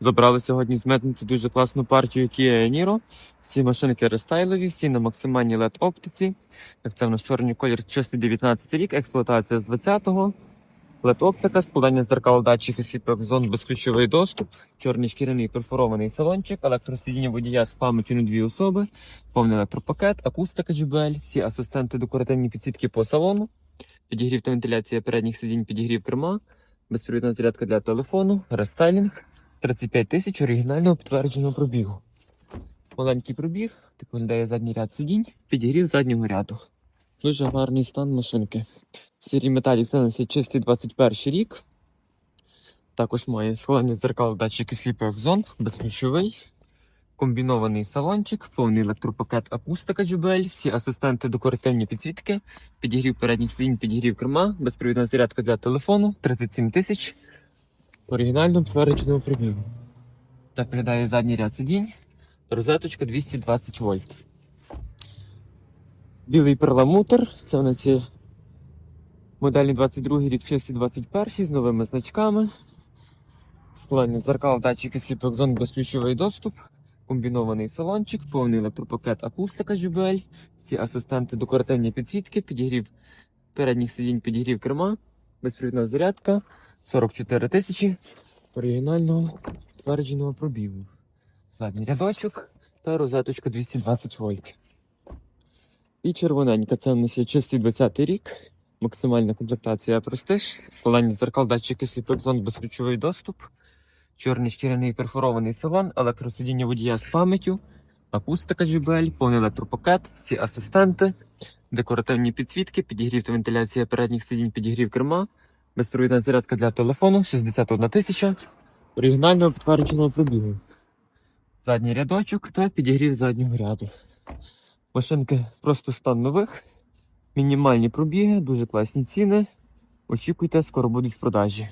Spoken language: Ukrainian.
Забрали сьогодні з митниці дуже класну партію Kia Niro. Всі машинки рестайлові, всі на максимальній LED оптиці. Так це в нас чорний колір, чистий 19 рік, експлуатація з 20-го. LED оптика, складання дзеркал датчики сліпих зон, безключовий доступ, чорний шкіряний перфорований салончик, електросидіння водія з пам'яттю на дві особи, повний електропакет, акустика JBL, всі асистенти декоративні підсітки по салону, підігрів та вентиляція передніх сидінь, підігрів керма, безпровідна зарядка для телефону, рестайлінг. 35 тисяч оригінального підтвердженого пробігу. Маленький пробіг, так виглядає задній ряд сидінь, підігрів заднього ряду. Дуже гарний стан машинки. Сірій металі це чистий 21 рік. Також має схилення дзеркал датчики сліпих зон, безключовий, комбінований салончик, повний електропакет акустика JBL, всі асистенти декоративні підсвітки, підігрів передніх сидінь, підігрів керма, безпровідна зарядка для телефону, 37 тисяч оригінально підтвердженого пробігу. Так виглядає задній ряд сидінь. Розеточка 220 вольт. Білий перламутр. Це у нас є модельний 22 рік, чистий 21 з новими значками. Склання дзеркал, датчики сліпих зон, безключовий доступ. Комбінований салончик, повний електропакет акустика JBL, всі асистенти декоративні підсвітки, підігрів передніх сидінь, підігрів керма, безпровідна зарядка, 44 тисячі оригінального підтвердженого пробігу. Задній рядочок та розеточка 220 вольт. І червоненька, це в нас є чистий 20 рік. Максимальна комплектація Prestige, складання зеркал, датчики сліпих зон, безключовий доступ, чорний шкіряний перфорований салон, електросидіння водія з пам'яттю, акустика JBL, повний електропакет, всі асистенти, декоративні підсвітки, підігрів та вентиляція передніх сидінь, підігрів керма, безпровідна зарядка для телефону 61 тисяча оригінального підтвердженого пробігу. Задній рядочок та підігрів заднього ряду. Машинки просто стан нових, мінімальні пробіги, дуже класні ціни. Очікуйте, скоро будуть в продажі.